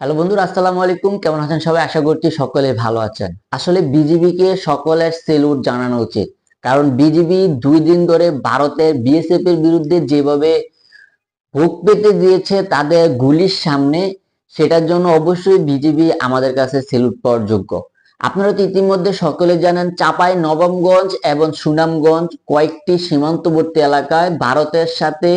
Hello বন্ধুরা, আসসালামু আলাইকুম। কেমন আছেন সবাই? আশা করছি সকলে ভালো আছেন। আসলে বিজিবি কে সকলের সেলুট জানানো উচিত। কারণ বিজিবি দুই দিন ধরে ভারতের বিএসএফ এর বিরুদ্ধে যেভাবে ভোগ পেতে দিয়েছে, তাদের গুলির সামনে, সেটার জন্য অবশ্যই বিজিবি আমাদের কাছে সেলুট পাওয়ার যোগ্য। আপনারা তো ইতিমধ্যে সকলে জানেন, চাপাই, নবমগঞ্জ এবং সুনামগঞ্জ কয়েকটি সীমান্তবর্তী এলাকায় ভারতের সাথে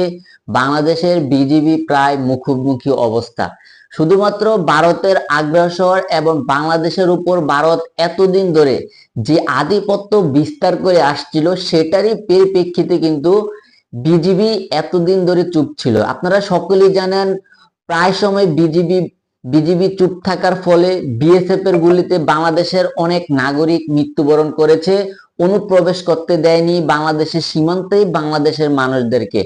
বাংলাদেশের বিজিবি প্রায় মুখোমুখি অবস্থা। শুধুমাত্র ভারতের আগ্রাসর এবং বাংলাদেশের উপর ভারত এতদিন ধরে যে আধিপত্য বিস্তার করে আসছিল, সেটারই পরিপ্রেক্ষিতে কিন্তু বিজিবি এতদিন ধরে চুপ ছিল। আপনারা সকলেই জানেন, প্রায় সময় বিজিবি বিজিবি চুপ থাকার ফলে বিএসএফ এর গুলিতে বাংলাদেশের অনেক নাগরিক মৃত্যুবরণ করেছে, অনুপ্রবেশ করতে দেয়নি বাংলাদেশের সীমান্তেই বাংলাদেশের মানুষদেরকে।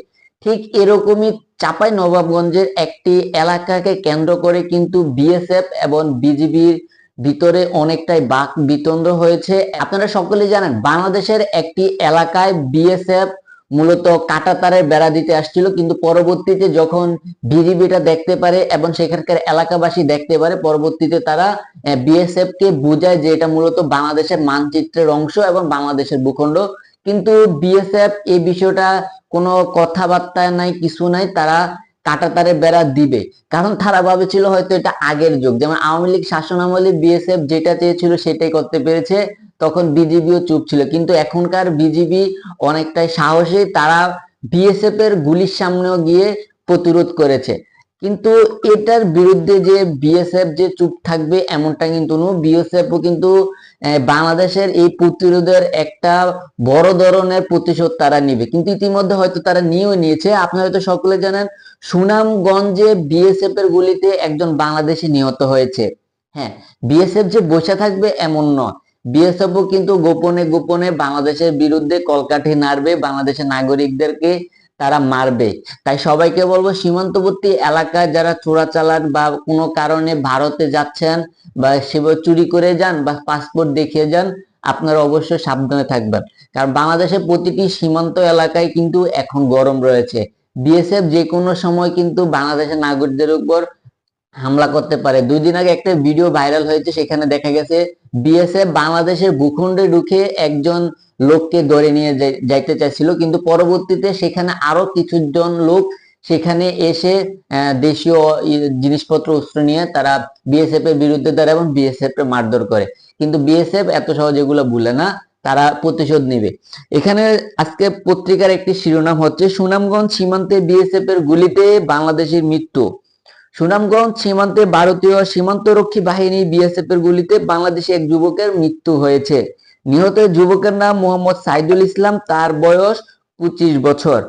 ঠিক এরকমই চাপাই নবাবগঞ্জের একটি এলাকাকে কেন্দ্র করে কিন্তু বিএসএফ এবং বিজিবির ভিতরে অনেকটাই বাক বিতন্ড হয়েছে। আপনারা সকলেই জানেন, বাংলাদেশের একটি এলাকায় বিএসএফ মূলত কাটাতারের বেড়া দিতে আসছিল, কিন্তু পরবর্তীতে যখন বিজিবিটা দেখতে পারে এবং সেখানকার এলাকাবাসী দেখতে পারে, পরবর্তীতে তারা বিএসএফ কে বোঝায় যে এটা মূলত বাংলাদেশের মানচিত্রের অংশ এবং বাংলাদেশের ভূখণ্ড। কিন্তু বিএসএফ এই বিষয়টা কোনো কথাবার্তা নাই, কিছু নাই, তারা কাটাতারে বেড়া দিবে। কারণ তারা ভাবেছিল হয়তো এটা আগের যুগ। যেমন আওয়ামী লীগ শাসন আমলে বিএসএফ যেটা চেয়েছিল সেটাই করতে পেরেছে, তখন বিজিবিও চুপ ছিল। কিন্তু এখনকার বিজিবি অনেকটাই সাহসী, তারা বিএসএফ এর গুলির সামনেও গিয়ে প্রতিরোধ করেছে। কিন্তু এটার বিরুদ্ধে যে বিএসএফ যে চুপ থাকবে এমনটা কিন্তু বিএসএফও কিন্তু বাংলাদেশের এই প্রতিরোধের একটা বড় ধরনের প্রতিশোধ তারা নিবে। কিন্তু ইতিমধ্যে হয়তো তারা নিয়েও নিয়েছে। আপনারা হয়তো সকলে জানেন, সুনামগঞ্জে বিএসএফ এর গুলিতে একজন বাংলাদেশি নিহত হয়েছে। হ্যাঁ বিএসএফ যে বসে থাকবে এমন নয়। বিএসএফও কিন্তু গোপনে গোপনে বাংলাদেশের বিরুদ্ধে কলকাঠি নাড়বে। বাংলাদেশের নাগরিকদেরকে তারা মারবে। তাই সবাইকে বলব, সীমান্তবর্তী এলাকায় যারা চোরাচালান বা কোনো কারণে ভারতে যাচ্ছেন বা চুরি করে যান বা পাসপোর্ট দেখিয়ে যান, আপনারা অবশ্যই সাবধানে থাকবেন। কারণ বাংলাদেশের প্রতিটি সীমান্ত এলাকায় কিন্তু এখন গরম রয়েছে। বিএসএফ যে কোনো সময় কিন্তু বাংলাদেশের নাগরিকদের উপর হামলা করতে পারে। দুই দিন আগে একটা ভিডিও ভাইরাল হয়েছে, সেখানে দেখা গেছে বিএসএফ বাংলাদেশের ভূখণ্ডে ঢুকে একজন লোককে ধরে নিয়ে যাইতে চাইছিল, কিন্তু পরবর্তীতে সেখানে আরও কিছু জন লোক সেখানে এসে দেশীয় জিনিসপত্র, অস্ত্র নিয়ে তারা বিএসএফ এর বিরুদ্ধে দাঁড়ায় এবং বিএসএফ এর মারধর করে। কিন্তু বিএসএফ এত সহজে এগুলো ভুলে না, তারা প্রতিশোধ নেবে। এখানে আজকে পত্রিকার একটি শিরোনাম হচ্ছে, সুনামগঞ্জ সীমান্তে বিএসএফ এর গুলিতে বাংলাদেশের মৃত্যু। সুনামগঞ্জ সীমান্তে ভারতীয় সীমান্তরক্ষী বাহিনী বিএসএফ এর গুলিতে বাংলাদেশে এক যুবকের মৃত্যু হয়েছে। নিহত যুবকের নাম মোহাম্মদ সাইদুল ইসলাম, তার বয়স পঁচিশ বছর।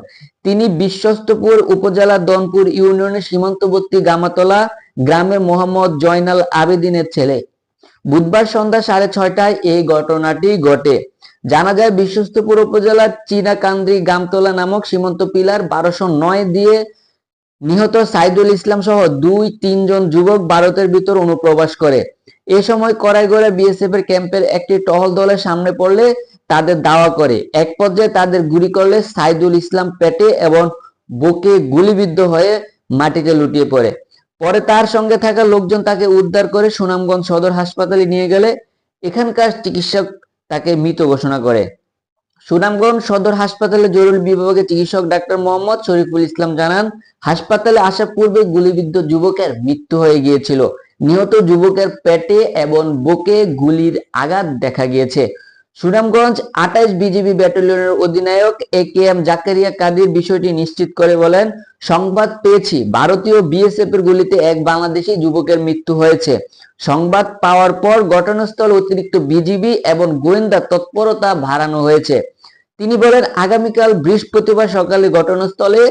তিনি বিশ্বস্তপুর উপজেলা দনপুর ইউনিয়নের সীমান্তবর্তী গামাতলা গ্রামের মোহাম্মদ জয়নাল আবেদিনের ছেলে। বুধবার সন্ধ্যা সাড়ে ছয়টায় এই ঘটনাটি ঘটে। জানা যায়, বিশ্বস্তপুর উপজেলার চীনাকান্দ্রি গামতলা নামক সীমান্ত পিলার বারোশো নয় দিয়ে নিহত সাইদুল ইসলাম সহ দুই তিনজন যুবক ভারতের ভিতর অনুপ্রবেশ করে। এ সময় করাইগড়া বিএসএফ এর ক্যাম্পের একটি টহল দলের সামনে পড়লে তাদের দাওয়া করে। এক পর্যায়ে তাদের গুলি করলে সাইদুল ইসলাম পেটে এবং বুকে গুলিবিদ্ধ হয়ে মাটিতে লুটিয়ে পড়ে। পরে তার সঙ্গে থাকা লোকজন তাকে উদ্ধার করে সুনামগঞ্জ সদর হাসপাতালে নিয়ে গেলে। এখানকার চিকিৎসক তাকে মৃত ঘোষণা করে। সুনামগঞ্জ সদর হাসপাতালে জরুরি বিভাগে চিকিৎসক ডাক্তার মোহাম্মদ শরীফুল ইসলাম জানান, হাসপাতালে আসা পূর্বে গুলিবিদ্ধ যুবকের মৃত্যু হয়ে গিয়েছিল। নিহত যুবকের পেটে এবং বুকে গুলির আঘাত দেখা গিয়েছে। সুনামগঞ্জ আঠাইশ বিজিবি ব্যাটালিয়নের অধিনায়ক A K M Zakaria Kadir বিষয়টি নিশ্চিত করে বলেন, সংবাদ পেয়েছি, ভারতীয় বিএসএফ এর গুলিতে এক বাংলাদেশি যুবকের মৃত্যু হয়েছে। সংবাদ পাওয়ার পর ঘটনাস্থল অতিরিক্ত বিজিবি এবং গোয়েন্দা তৎপরতা বাড়ানো হয়েছে। তিনি বলেন, আগামীকাল বৃহস্পতিবার সকালে ঘটনাস্থলে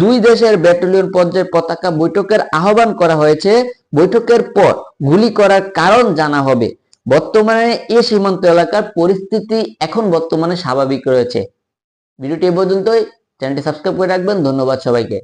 দুই দেশের ব্যাটালিয়ন পর্যায়ের পতাকা বৈঠকের আহ্বান করা হয়েছে। বৈঠকের পর গুলি করার কারণ জানা হবে। বর্তমানে এ সীমান্ত এলাকার পরিস্থিতি এখন বর্তমানে স্বাভাবিক রয়েছে। ভিডিওটি এ পর্যন্তই। চ্যানেলটি সাবস্ক্রাইব করে রাখবেন। ধন্যবাদ সবাইকে।